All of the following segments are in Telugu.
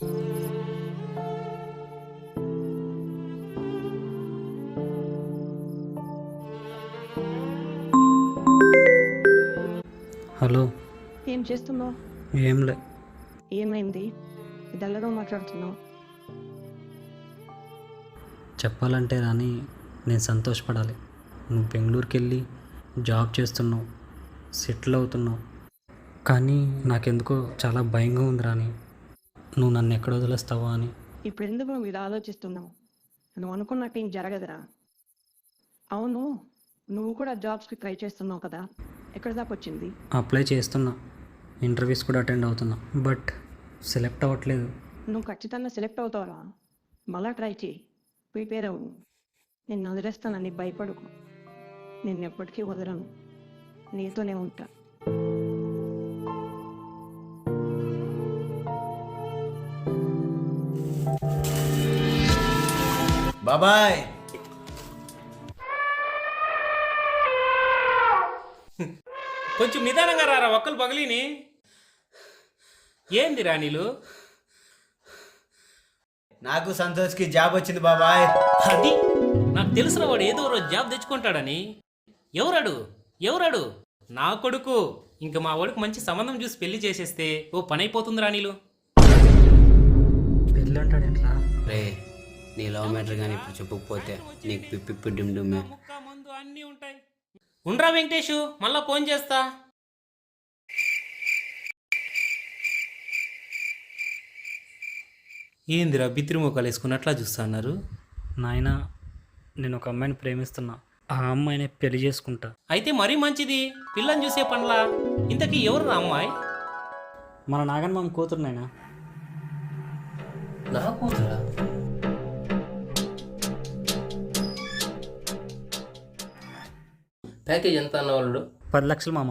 హలో. ఏం చేస్తున్నావు? ఏంలే ఏమైంది? డల్గా మాట్లాడుతున్నావు. చెప్పాలంటే రాని నేను సంతోషపడాలి. నువ్వు బెంగళూరుకి వెళ్ళి జాబ్ చేస్తున్నావు సెటిల్ అవుతున్నావు. కానీ నాకెందుకో చాలా భయంగా ఉంది రాని నువ్వు నన్ను ఎక్కడ వదిలేస్తావా అని. ఇప్పుడు ఎందుకు నువ్వు ఇది ఆలోచిస్తున్నావు? నువ్వు అనుకున్నట్టు ఏం జరగదురా. అవును నువ్వు కూడా జాబ్స్కి ట్రై చేస్తున్నావు కదా. ఎక్కడ దాకా వచ్చింది? అప్లై చేస్తున్నా. ఇంటర్వ్యూస్ కూడా అటెండ్ అవుతున్నా. బట్ సెలెక్ట్ అవ్వట్లేదు. నువ్వు ఖచ్చితంగా సెలెక్ట్ అవుతావురా. మళ్ళా ట్రై చేయి. ప్రిపేర్ అవ్వు. నేను వదిలేస్తానని భయపడుకు. నేను ఎప్పటికీ వదలను. నీతోనే ఉంటా. బాబాయ్. కొంచెం నిదానంగా రారా ఒక్కలు పగిలిని? ఏంది రాణిలు నాకు సంతోష్కి జాబ్ వచ్చింది బాబాయ్. అది? నాకు తెలిసిన వాడు ఏదో రోజు జాబ్ తెచ్చుకుంటాడని. ఎవరాడు? ఎవరాడు? నా కొడుకు. ఇంక మా వాడికి మంచి సంబంధం చూసి పెళ్ళి చేసేస్తే ఓ పని అయిపోతుంది రాణిలు నీ లవ్ మ్యాటర్ కానీ ఇప్పుడు చెప్పకపోతే నీకు పిప్పి డిమ్ డిమ్మే ముక్క మందు అన్నీ ఉంటాయి ఉండ్రా వెంకటేషు మళ్ళా ఫోన్ చేస్తా. ఏందిరా బిత్రిముఖాలు వేసుకున్నట్లా చూస్తా అన్నారు? నాయన నేను ఒక అమ్మాయిని ప్రేమిస్తున్నా. ఆ అమ్మాయిని పెళ్ళి చేసుకుంటా. అయితే మరీ మంచిది పిల్లని చూసే పనులా. ఇంతకీ ఎవరు రా అమ్మాయి? మన నాగన్ మామ కూతురు నాయనా. నా కూతురా? ప్యాకేజ్ ఎంత అన్న వాళ్ళు పది లక్షలు మామ.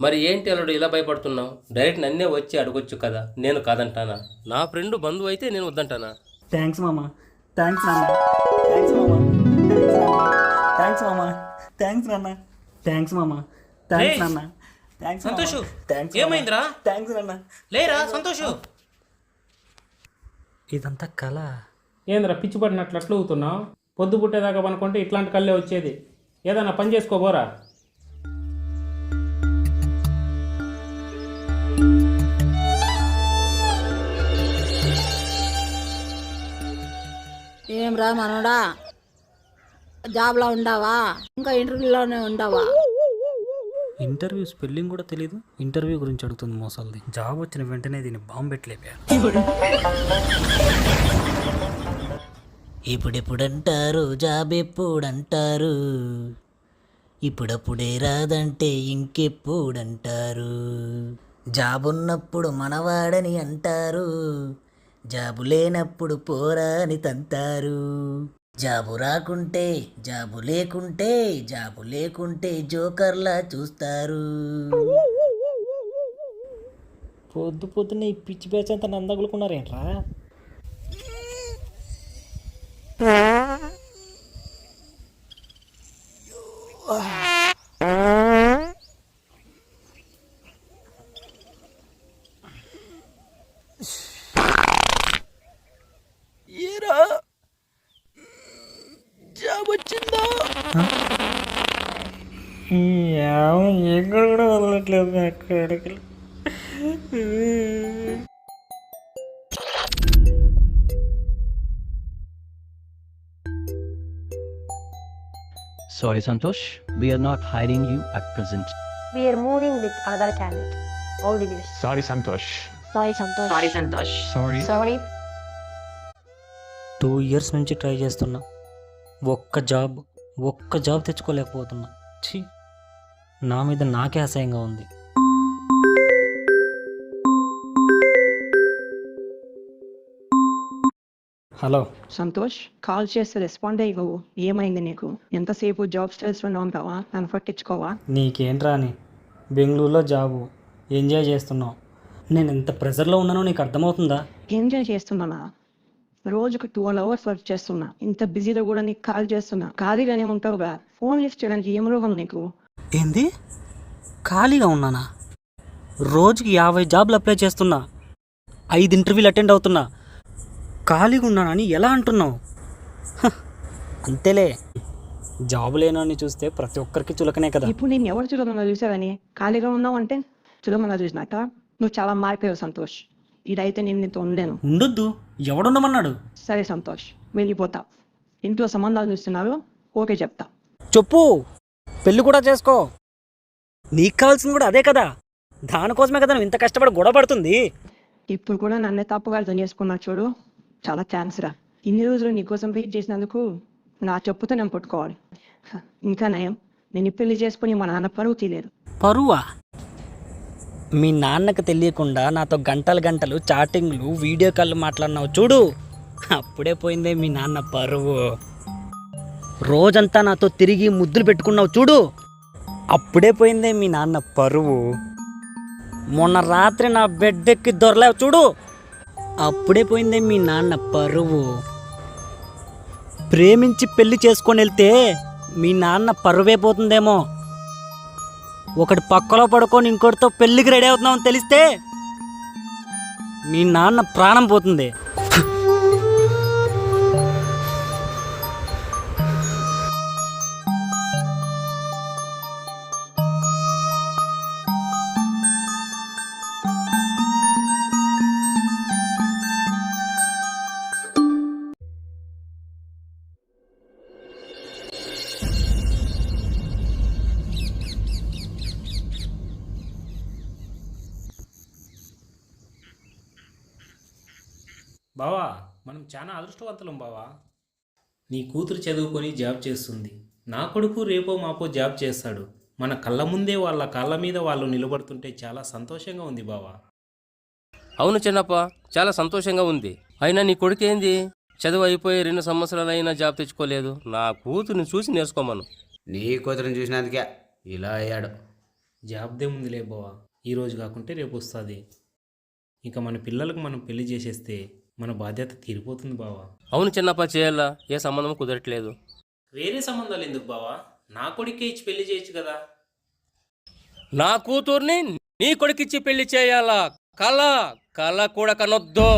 మరి ఏంటి అల్లుడు ఇలా భయపడుతున్నావు? డైరెక్ట్ నన్నే వచ్చి అడగొచ్చు కదా నేను కాదంటానా? నా ఫ్రెండ్ బంధువు అయితే నేను వద్దంటానా? థ్యాంక్స్ మామ. థ్యాంక్స్ నాన్న. థ్యాంక్స్ మామ. థ్యాంక్స్ మామ. థ్యాంక్స్ నాన్న. థ్యాంక్స్ మామ. థ్యాంక్స్ నాన్న. థ్యాంక్స్ సంతోషు, థ్యాంక్స్ ఏమైందిరా? థ్యాంక్స్ నాన్న. లేరా సంతోషు! ఇదంతా కళ. ఏంద్రా పిచ్చి పడినట్లు అట్లా అవుతున్నావు పొద్దు పుట్టేదాకా అనుకుంటే ఇట్లాంటి కళ్ళే వచ్చేది. ఏదన్నా పని చేసుకోబోరా ఏం రా మనోడా? జాబ్లో ఉండవా? ఇంకా ఇంటర్వ్యూలోనే ఉండవా? ఇంటర్వ్యూ స్పెల్లింగ్ కూడా తెలియదు ఇంటర్వ్యూ గురించి అడుగుతుంది మోసాలది. జాబ్ వచ్చిన వెంటనే దీన్ని బాంబు పెట్టలేపారు ఇప్పుడెప్పుడంటారు జాబ్ ఎప్పుడంటారు ఇప్పుడప్పుడే రాదంటే ఇంకెప్పుడంటారు? జాబ్ ఉన్నప్పుడు మనవాడని అంటారు జాబు లేనప్పుడు పోరా అని తంతారు. జాబు రాకుంటే జాబు లేకుంటే జాబు లేకుంటే జోకర్లా చూస్తారు. పొద్దు పొద్దున్న ఈ పిచ్చి బ్యాచ్ అంతా నందగులుకున్నారేంట్రా ఎక్కడ కూడా వదలట్లేదు అక్కడికి Sorry, Santosh. We are not hiring you at present. We are moving with other candidate. All the best. Sorry, Santosh. Sorry, Santosh. Sorry, Santosh. Sorry. Sorry. Two years నుంచి ట్రై చేస్తున్నా ఒక్క జాబ్ ఒక్క జాబ్ తెచ్చుకోలేకపోతున్నా ఛీ నా మీద నాకే అసహ్యంగా ఉంది హలో. సంతోష్ కాల్ చేస్తే రెస్పాండ్ అయ్యవు ఏమైంది నీకు? ఎంతసేపు జాబ్ స్టైల్స్లో ఉంటావా? నన్ను పట్టించుకోవా? నీకేంట్రా అని బెంగళూరులో జాబు ఎంజాయ్ చేస్తున్నావు. నేను ఎంత ప్రెషర్లో ఉన్నానో నీకు అర్థమవుతుందా? ఎంజాయ్ చేస్తున్నానా? రోజుకు ట్వెల్వ్ అవర్స్ వర్క్ చేస్తున్నా. ఇంత బిజీలో కూడా నీకు కాల్ చేస్తున్నా. ఖాళీగానే ఉంటావుగా ఫోన్ లిఫ్ట్ చేయడానికి ఏం రోగం నీకు? ఏంది? ఖాళీగా ఉన్నానా? రోజుకి యాభై జాబ్లు అప్లై చేస్తున్నా. ఐదు ఇంటర్వ్యూలు అటెండ్ అవుతున్నా. ఖాళీగా ఉన్నానని ఎలా అంటున్నావు? అంతేలే. జాబ్ లేనని చూస్తే ప్రతి ఒక్కరికి చులకనే కదా. ఇప్పుడు నేను ఎవరు చూడమన్నా చూసావని? ఖాళీగా ఉన్నావు అంటే చూడమన్నా చూసినాక నువ్వు చాలా మారిపోయావు సంతోష్. ఇదైతే నేను నీతో ఉండలేను. ఉండొద్దు. ఎవడుండమన్నాడు? సరే సంతోష్ వెళ్ళిపోతా. ఇంట్లో సంబంధాలు చూస్తున్నారు ఓకే చెప్తా. చెప్పు. పెళ్ళి కూడా చేసుకో. నీకు కావాల్సింది కూడా అదే కదా. దానికోసమే కదా నువ్వు ఇంత కష్టపడి గొడవ పడుతుంది. ఇప్పుడు కూడా నన్నే తప్పుగా అర్థం చేసుకున్నా చూడు. చాలా థ్యాంక్స్ రా. ఇన్ని రోజులు నీకోసం వెయిట్ చేసినందుకు నా చెప్పుతో నేను పట్టుకోవాలి. ఇంకా నయం నేను పెళ్ళి చేసుకుని మా నాన్న పరువు తీయలేదు. పరువా? మీ నాన్నకు తెలియకుండా నాతో గంటలు గంటలు చాటింగ్లు వీడియో కాల్ మాట్లాడినావు చూడు. అప్పుడే పోయిందే మీ నాన్న పరువు. రోజంతా నాతో తిరిగి ముద్దులు పెట్టుకున్నావు చూడు. అప్పుడే పోయిందే మీ నాన్న పరువు. మొన్న రాత్రి నా బెడ్ ఎక్కి దొరలేవు చూడు. అప్పుడే పోయిందే మీ నాన్న పరువు. ప్రేమించి పెళ్ళి చేసుకొని వెళ్తే మీ నాన్న పరువే పోతుందేమో. ఒకటి పక్కలో పడుకొని ఇంకోటితో పెళ్ళికి రెడీ అవుతున్నామని తెలిస్తే మీ నాన్న ప్రాణం పోతుంది. అదృష్టవంతులం బావా? నీ కూతురు చదువుకొని జాబ్ చేస్తుంది. నా కొడుకు రేపో మాపో జాబ్ చేస్తాడు. మన కళ్ళ ముందే వాళ్ళ కాళ్ళ మీద వాళ్ళు నిలబడుతుంటే చాలా సంతోషంగా ఉంది బావా. అవును చిన్నప్ప చాలా సంతోషంగా ఉంది. అయినా నీ కొడుకేంది? చదువు అయిపోయి రెండు సంవత్సరాలైనా జాబ్ తెచ్చుకోలేదు. నా కూతుర్ని చూసి నేర్చుకోమను. నీ కూతురుని చూసినందుకే ఇలా అయ్యాడు. జాబ్దే ఉందిలే బావా. ఈ రోజు కాకుంటే రేపు వస్తుంది. ఇక మన పిల్లలకు మనం పెళ్ళి చేసేస్తే మన బాధ్యత తీరిపోతుంది బావా. అవును చిన్నప్ప చేయాలా? ఏ సంబంధం కుదరట్లేదు. వేరే సంబంధాలు ఎందుకు బావా? నా కొడుకే ఇచ్చి పెళ్ళి చేయొచ్చు కదా. నా కూతుర్ని నీ కొడుకిచ్చి పెళ్ళి చేయాలా? కళ కళ కూడా కనొద్దు.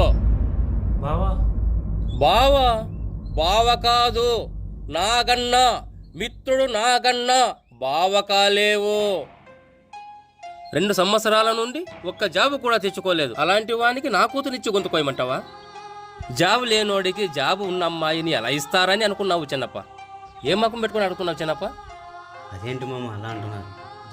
బావా. బావ బావ కాదు నాగన్న మిత్రుడు నాగన్న బావ కాలేవు. రెండు సంవత్సరాల నుండి ఒక్క జాబు కూడా తెచ్చుకోలేదు. అలాంటి వానికి నా కూతురిచ్చి గొంతుకోయమంటావా జాబు లేనోడికి జాబు ఉన్న అమ్మాయిని ఎలా ఇస్తారని అనుకున్నావు చిన్నప్ప? ఏం మకం పెట్టుకుని అడుగుతున్నావు చిన్నప్ప? అదేంటి మామ అలా అంటున్నారు?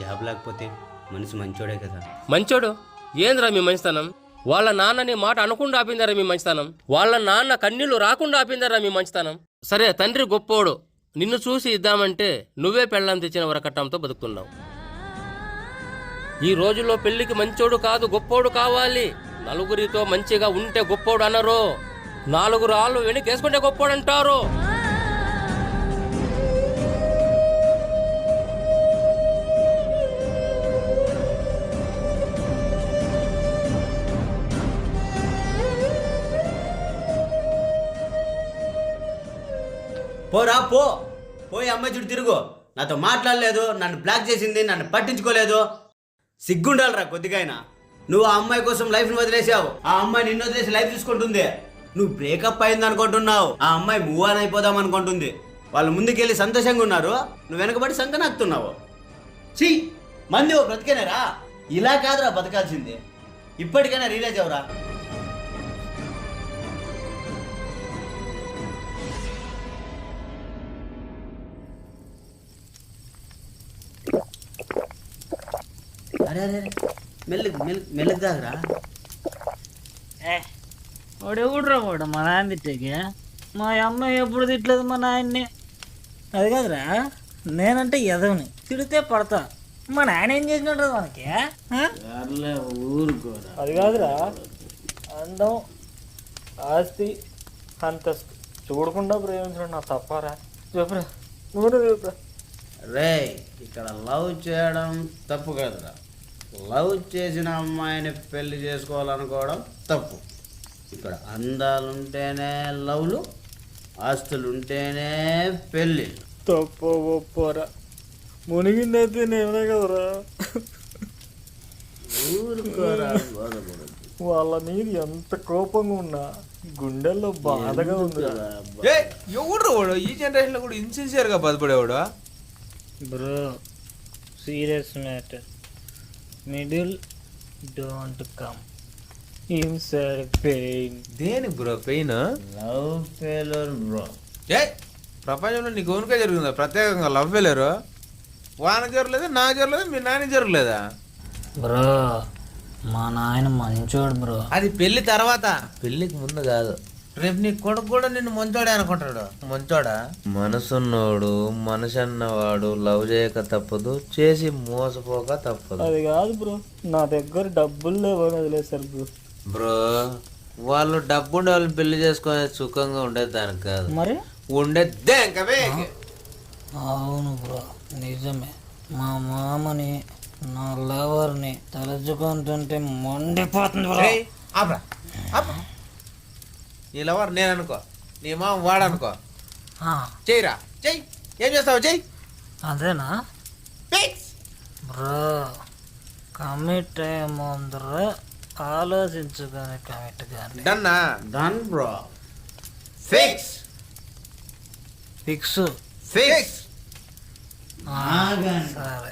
జాబ్ లేకపోతే మనిషి మంచోడే కదా. మంచోడు? ఏంద్రా మీ మంచితనం? వాళ్ళ నాన్నని మాట అనకుండా ఆపిందారా మీ మంచితనం? వాళ్ళ నాన్న కన్నీళ్ళు రాకుండా ఆపిందారా మీ మంచితనం? సరే తండ్రి గొప్పోడు. నిన్ను చూసి ఇద్దామంటే నువ్వే పెళ్ళం తెచ్చిన వరకట్టంతో బతుకుతున్నావు. ఈ రోజుల్లో పెళ్ళికి మంచోడు కాదు గొప్పోడు కావాలి. నలుగురితో మంచిగా ఉంటే గొప్పోడు అనరు. నాలుగు రాళ్ళు వెనకేసుకుంటే గొప్పోడు అంటారు పోరా పో. పోయి అమ్మాయి చుట్టూ తిరుగు. నాతో మాట్లాడలేదు నన్ను బ్లాక్ చేసింది నన్ను పట్టించుకోలేదు. సిగ్గుండాలిరా కొద్దిగా నువ్వు ఆ అమ్మాయి కోసం లైఫ్ని వదిలేసావు. ఆ అమ్మాయి నిన్ను వదిలేసి లైఫ్ తీసుకుంటుంది నువ్వు బ్రేకప్ అయింది అనుకుంటున్నావు ఆ అమ్మాయి మూవ్ ఆన్ అయిపోదాం అనుకుంటుంది. వాళ్ళు ముందుకెళ్ళి సంతోషంగా ఉన్నారు. నువ్వు వెనకబడి సంకనాక్తున్నావు ఛీ! మంది ఓ బ్రతికేనారా? ఇలా కాదురా బతకాల్సింది. ఇప్పటికైనా రియలైజ్ అవరా అరే అరే అరే. మెల్లగు మెల్లగు దాగరా వాడు ఎవడురా వాడు? మా నాన్న తిట్టాకే? మా అమ్మ ఎప్పుడు తిట్టలేదు మా నాయన్ని? అది కాదురా నేనంటే ఎదవని. తిడితే పడతా. మా నాయన ఏం చేసినట్టు మనకి అది కాదురా. అందం ఆస్తి అంతస్తు. చూడకుండా ప్రేమించడం నా తప్పారా? చెప్పురా. నువ్వు చెప్పురా. రే ఇక్కడ లవ్ చేయడం తప్పు కదరా. లవ్ చేసిన అమ్మాయిని పెళ్ళి చేసుకోవాలనుకోవడం తప్పు. ఇక్కడ అందాలుంటేనే లవ్లు ఆస్తులుంటేనే పెళ్ళి తప్ప ఒప్పరా మునిగిందైతే నేనే కదరా. ఊరుకోరా వాళ్ళ మీద ఎంత కోపంగా ఉన్నా గుండెల్లో బాధగా ఉంది ఎవడు వాడు? ఈ జనరేషన్లో కూడా ఇన్సిన్సియర్గా బాధపడేవాడు? Bro serious matter. Middle don't come. Inside pain దేనికి bro pain? Love failure bro ఏ ప్రపంచంలో నీకు ఓనుకే జరుగుతుందా ప్రత్యేకంగా లవ్ ఫెయిలరు వాన జరగలేదా? నా జరగలేదా? మీ నాన్న జరగలేదా? బ్రో మా నాయన మంచోడు బ్రో అది పెళ్ళి తర్వాత. పెళ్ళికి ముందు కాదు. రేపు నీ కొడుకు కూడా నిన్ను మంచోడే అనుకుంటాడు. మంచోడా? మనసున్నోడు మనసు అన్నవాడు లవ్ చేయక తప్పదు చేసి మోసపోక తప్పదు. అది కాదు బ్రో నా దగ్గర డబ్బులు లేవని వదిలేశారు బ్రో బ్రో వాళ్ళు డబ్బుండే వాళ్ళని పెళ్ళి చేసుకునే సుఖంగా ఉండేది దానికి కాదు. మరి? ఉండేదే ఇంకవే అవును బ్రో నిజమే. మా మామని నా లవర్ని తలుచుకుంటుంటే మండిపోతుంది బ్రో. ఆపురా. నీ లవర్ నేను అనుకో నీ మామ వాడనుకో. ఆ, చెయ్యిరా. చెయ్యి. ఏం చేస్తావు చెయ్యి. అదేనా? ఫిక్స్. బ్రో కమిట్ అయ్యే ముందర ఆలోచించుకొని కమిట్ కానీ డన్నా done bro fix fix fix సరే.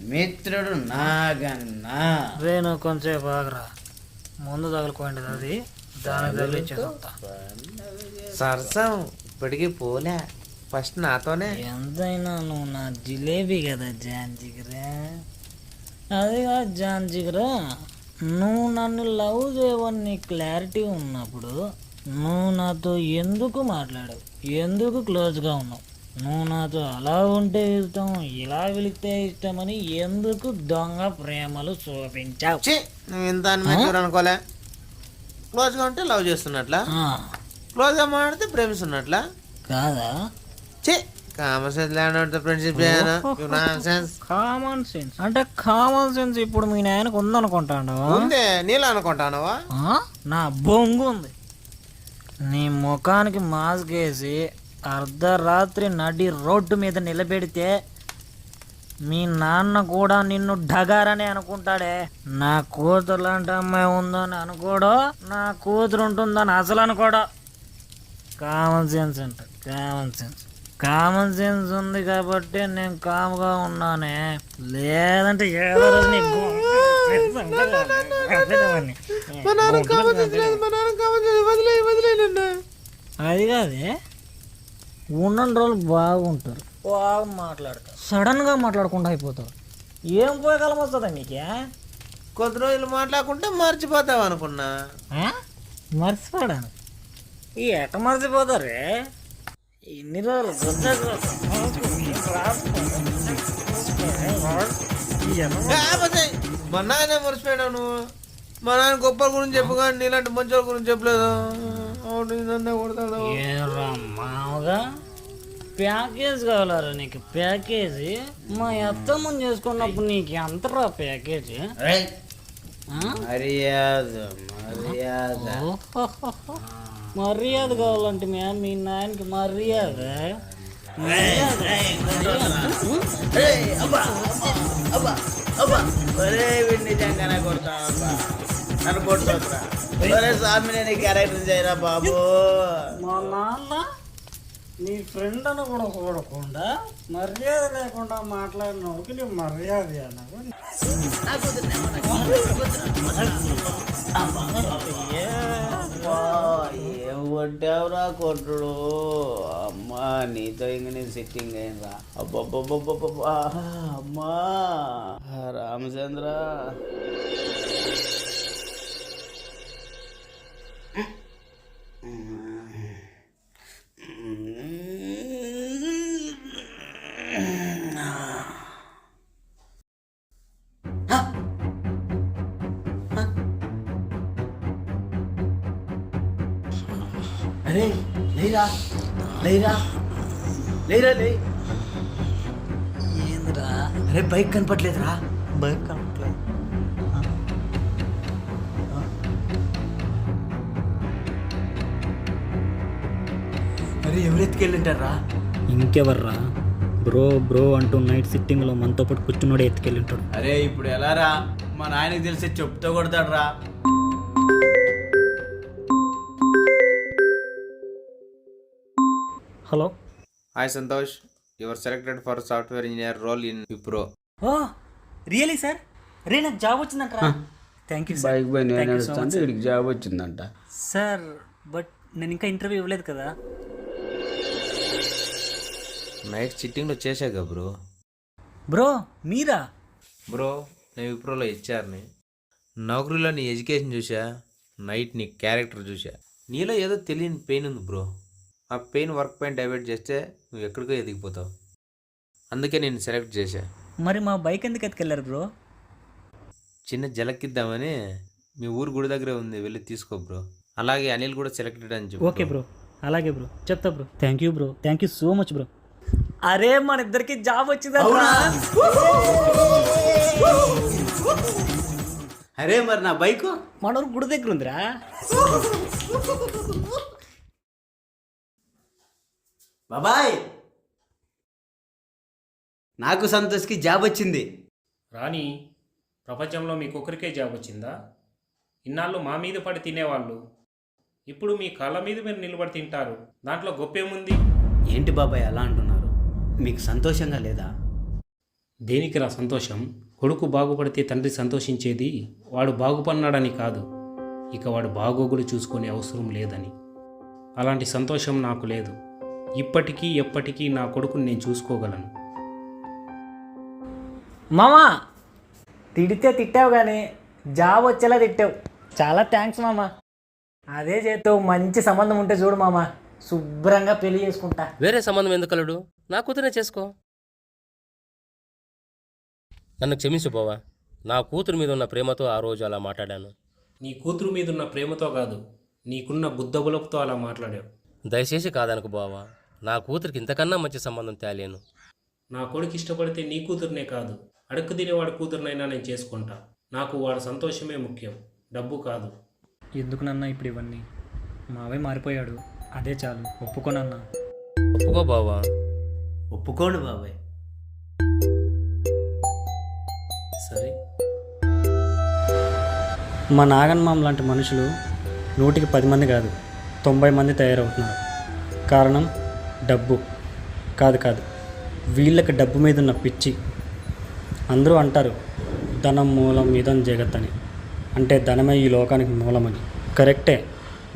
మిత్రుడు నాగన్నా. రే నువ్వు కొంచెం బాగరా ముందు తగులుకోండి అది. దానికి తగిలిచ్చేస్తా సరసం. ఇప్పటికీ పోలే. ఫస్ట్ నాతోనే. ఎంతైనా నువ్వు నా జిలేబీ కదా జాన్ జిగరా అది కాదు జాన్ జిగరా నువ్వు నన్ను లవ్ చేయవని నీ క్లారిటీ ఉన్నప్పుడు నువ్వు నాతో ఎందుకు మాట్లాడావు? ఎందుకు క్లోజ్గా ఉన్నావు? నువ్వు నాతో అలా ఉంటే ఇష్టం ఇలా వెలిగితే ఇష్టం అని ఎందుకు దొంగ ప్రేమలు చూపించావు? నువ్వు ఇంత అనుకోలే? క్లోజ్గా ఉంటే లవ్ చేస్తున్నట్లా? క్లోజ్గా మాడితే ప్రేమిస్తున్నట్లా? కాదా? చే ల్యాండ్ చేయను. సెన్స్ కామన్ సెన్స్ అంటే కామన్ సెన్స్ ఇప్పుడు మీ నాయనకు ఉందనుకుంటాడు. ఉందే. నీళ్ళు అనుకుంటానవా? నా బొంగు ఉంది. నీ ముఖానికి మాస్క్ వేసి అర్ధరాత్రి నడి రోడ్డు మీద నిలబెడితే మీ నాన్న కూడా నిన్ను డగారని అనుకుంటాడే. నా కూతురు లాంటి అమ్మాయి ఉందని అనుకోడో నా కూతురు ఉంటుందని అసలు అనుకోడో. కామన్ సెన్స్ అంట. కామన్ సెన్స్ కామన్ సెన్స్ ఉంది కాబట్టి నేను కామ్గా ఉన్నానే. లేదంటే ఏదో రోజు అది కాదే ఉన్న రోజులు బాగుంటారు. బాగా మాట్లాడతారు. సడన్గా మాట్లాడకుండా అయిపోతారు. ఏం పోయగలం వస్తుందా మీకే కొద్ది రోజులు మాట్లాడుకుంటే మర్చిపోతావు అనుకున్నా? మర్చిపోడాను ఈ ఎట మర్చిపోతారే? ఇన్ని రోజులు. మా నాయన మర్చిపోయావు నువ్వు. మా నాన్న గొప్ప గురించి చెప్పు కానీ నీలాంటి మంచి వాళ్ళ గురించి చెప్పలేదు. కొడతాడు. ఏరా మామగా ప్యాకేజ్ కావాలరా నీకు? ప్యాకేజీ? మా అత్తమ్మని చేసుకున్నప్పుడు నీకు ఎంతరా ప్యాకేజీ? మర్యాద మర్యాద. మర్యాద కావాలంటే మ్యా మీ నాయనకి మర్యాద? ఒరే నన్ను కొడుతుందిరా ఒరే నేను క్యారెక్టర్ చేయరా బాబు మా నాన్న నీ ఫ్రెండ్ అని కూడా చూడకుండా మర్యాద లేకుండా మాట్లాడినోడికి నీ మర్యాద అన్నావు. అబ్బా, ఏం కొట్టావురా కొట్టుడు? అమ్మా నీతో ఇంక నేను సిట్టింగ్ అయిందా అబ్బబ్బబ్బబ్బబ్బా అమ్మా. రామచంద్ర. అరే లేరా? లేరా? లేరా లే? ఏందిరా? అరే బైక్ కనపట్లేదురా. బైక్ కనట్లేదు అరే ఎవరు ఎత్తుకెళ్ళింటారా ఇంకెవర్రా? బ్రో బ్రో అంటూ నైట్ సిట్టింగ్లో మనతో పాటు కూర్చున్నాడే ఎత్తుకెళ్ళి ఉంటాడు అరే ఇప్పుడు ఎలా రా మా నాయనకి తెలిసి చెప్తూ కొడతాడు రా hello. Hi Santosh. Your selected for software engineer role in Wipro oh really sir? రే నాకు జాబ్ వచ్చిందంటారా? థ్యాంక్ యూ సార్ బైక్ పోయి నేను Thank you so నడుస్తాను. వీడికి జాబ్ వచ్చిందంట. సార్ బట్ నేను ఇంకా ఇంటర్వ్యూ ఇవ్వలేదు కదా. నైట్ సిట్టింగ్లో చేశాక బ్రో బ్రో మీరా? బ్రో నేను విప్రోలో ఇచ్చారని నౌకరీలో నీ ఎడ్యుకేషన్ చూసా నైట్ నీ క్యారెక్టర్ చూసా నీలో ఏదో తెలియని పెయిన్ ఉంది బ్రో ఆ పెయిన్ వర్క్ పైన డైవర్ట్ చేస్తే నువ్వు ఎక్కడికో ఎదిగిపోతావు. అందుకే నేను సెలెక్ట్ చేశా. మరి మా బైక్ ఎందుకు ఎత్తుకెళ్ళారు బ్రో చిన్న జలకిద్దామని మీ ఊరు గుడి దగ్గరే ఉంది వెళ్ళి తీసుకో బ్రో అలాగే అనిల్ కూడా సెలెక్టెడ్ అని చెప్పు ఓకే బ్రో అలాగే బ్రో చెప్తా bro thank you bro thank you so much bro అరే మన ఇద్దరికి జాబ్ వచ్చిందా అరే మరి నా బైకు? మన ఊరు గుడి దగ్గర ఉందిరా. బాబాయ్! నాకు సంతోష్కి జాబ్ వచ్చింది. రాణి ప్రపంచంలో మీకొకరికే జాబ్ వచ్చిందా? ఇన్నాళ్ళు మా మీద పడి తినేవాళ్ళు. ఇప్పుడు మీ కళ్ళ మీద మీరు నిలబడి తింటారు. దాంట్లో గొప్పేముంది? ఏంటి బాబాయ్ అలా అంటున్నారు మీకు సంతోషంగా లేదా? దేనికి రా సంతోషం? కొడుకు బాగుపడితే తండ్రి సంతోషించేది వాడు బాగుపన్నాడని కాదు. ఇక వాడు బాగోగులు చూసుకునే అవసరం లేదని. అలాంటి సంతోషం నాకు లేదు. ఇప్పటికీ ఎప్పటికీ నా కొడుకుని నేను చూసుకోగలను. మామా! తిడితే తిట్టావు కానీ జాబ్ వచ్చేలా తిట్టావు. చాలా థ్యాంక్స్ మామా. అదే చేతో మంచి సంబంధం ఉంటే చూడు మామా. శుభ్రంగా పెళ్ళి చేసుకుంటా. వేరే సంబంధం ఎందుకలడు నా కూతురే చేసుకో. నన్ను క్షమించు బావా. నా కూతురు మీద ఉన్న ప్రేమతో ఆ రోజు అలా మాట్లాడాను. నీ కూతురు మీదున్న ప్రేమతో కాదు నీకున్న బుద్ధబులపుతో అలా మాట్లాడావు. దయచేసి కాదనుకు బావా. నా కూతురికి ఇంతకన్నా మంచి సంబంధం తేలేను. నా కొడుకు ఇష్టపడితే నీ కూతురునే కాదు అడుక్కు తినేవాడి కూతురునైనా నేను చేసుకుంటా. నాకు వాడి సంతోషమే ముఖ్యం డబ్బు కాదు. ఎందుకు నాన్న ఇప్పుడు ఇవన్నీ? మావే మారిపోయాడు. అదే చాలు. ఒప్పుకోనన్నా ఒప్పుకో బావా. ఒప్పుకోండి బాబాయ్. సరే. మా నాగన్మామ లాంటి మనుషులు నూటికి పది మంది కాదు తొంభై మంది తయారవుతున్నారు. కారణం డబ్బు. కాదు కాదు. వీళ్ళకి డబ్బు మీద ఉన్న పిచ్చి. అందరూ అంటారు ధనం మూలం ఇదం జగత్ అని. అంటే ధనమే ఈ లోకానికి మూలమని. కరెక్టే.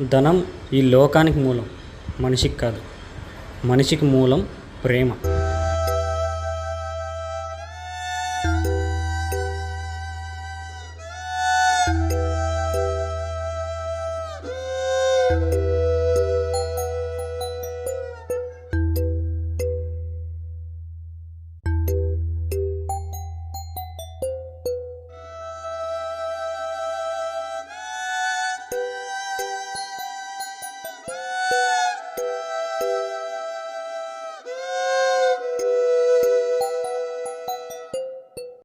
ధనం ఈ లోకానికి మూలం మనిషికి కాదు. మనిషికి మూలం ప్రేమ.